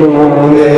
নূরে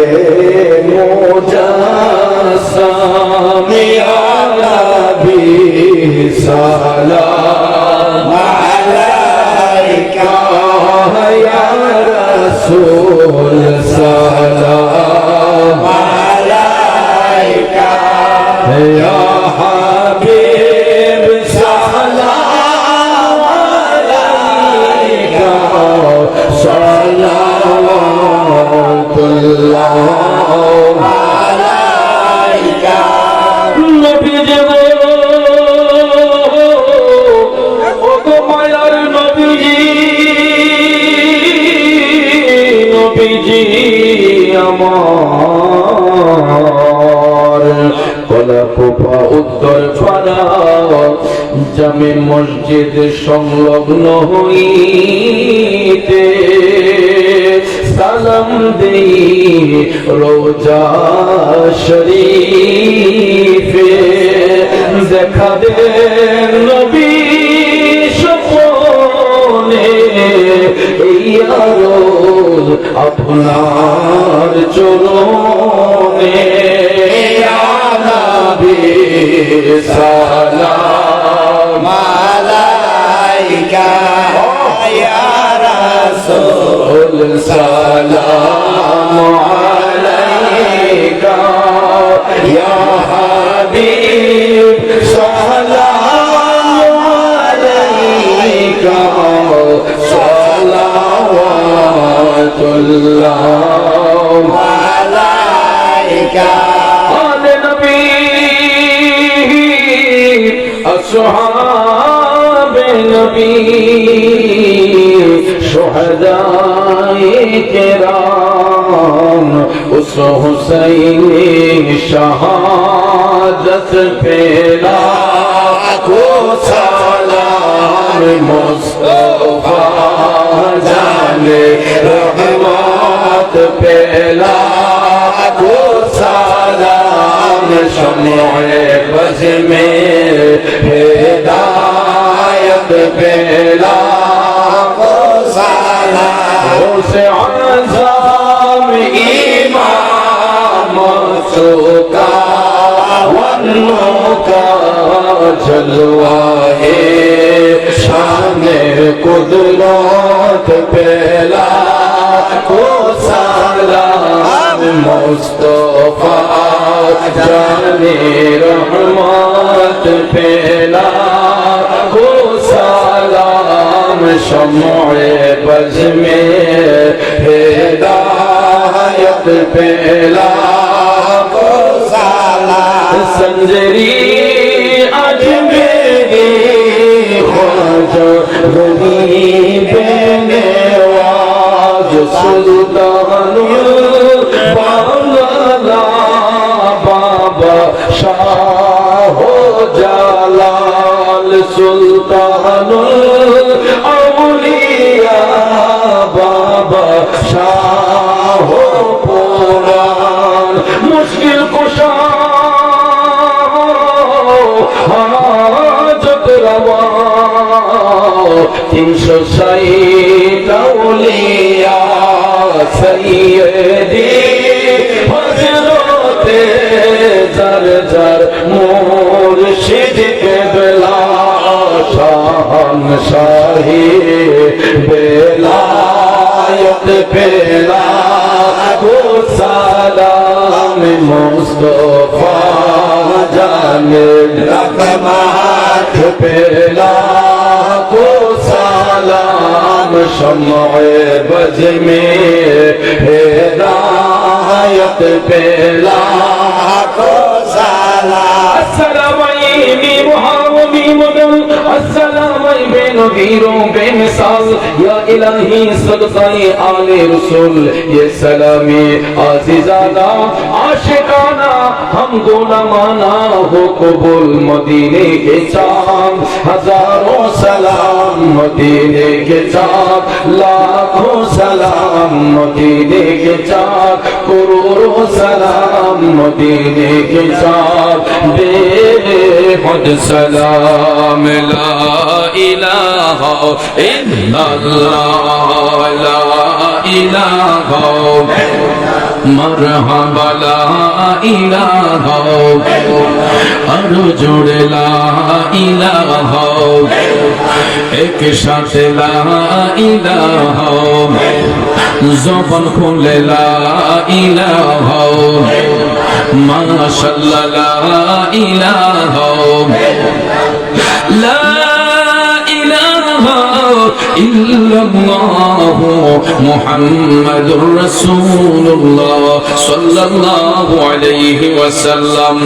উত্তর পাড়া জামে মসজিদ সংলগ্ন হইতে সালাম দেই রোজা শরীফে। দেখা দে নবী স্বপনে, এই আরোজ আপনার চরণে। الله وملائكة آل نبي أصحاب نبي شهداء کرام اس حسین شہادت پھیلا کو سلام مصطفیٰ شمع بز میں ہدایت پھیلا کو سالا اس عظام ایمان مقصوکا ونوں کا جلوہ ہے شان قدرت پھیلا کو سالا مصطفیٰ জানে রহমত পেলা হো সালাম সময়ে বজমে হেদায়ত পেলা হো সালাম সঞ্জরি আজ মেরে খোজ বাবা শাহ জালাল সুলতানুল আউলিয়া বাবা শাহ পুরাণ মুশকিল কুশা হাজত রওয়া তিনশো ষাট আউলিয়া সৈয়দি যার যার মুর্শিদ কেবলা শাহান শাহী, বেলায়ত পেলা গো সালাম মুস্তফা জানে রকমাত পেলা গো সালাম শময়ে বজ হেদায়ত গো السلام ای می محاو می مدل السلام ای بے نبیروں بے مثال یا الہی صدقائی آل رسول یہ سلامی عزیزانہ عاشقانہ ہم غلامانہ ہو قبول مدینے کے چاند ہزاروں سلام مدینے کے چاند لاکھوں سلام مدینے کے چاند کرو করো সালাম মদিনে কে চাপ দে خود سلام لا إله إلا الله لا إله مرحبا لا إله أرجو لا إله ইলাহা জবান খুলে লা ইলাহা মাশাআল্লাহ লা ইলাহা লা ইলাহা ইল্লাল্লাহ মুহাম্মাদুর রাসূলুল্লাহ সাল্লাল্লাহু আলাইহি ওয়াসাল্লাম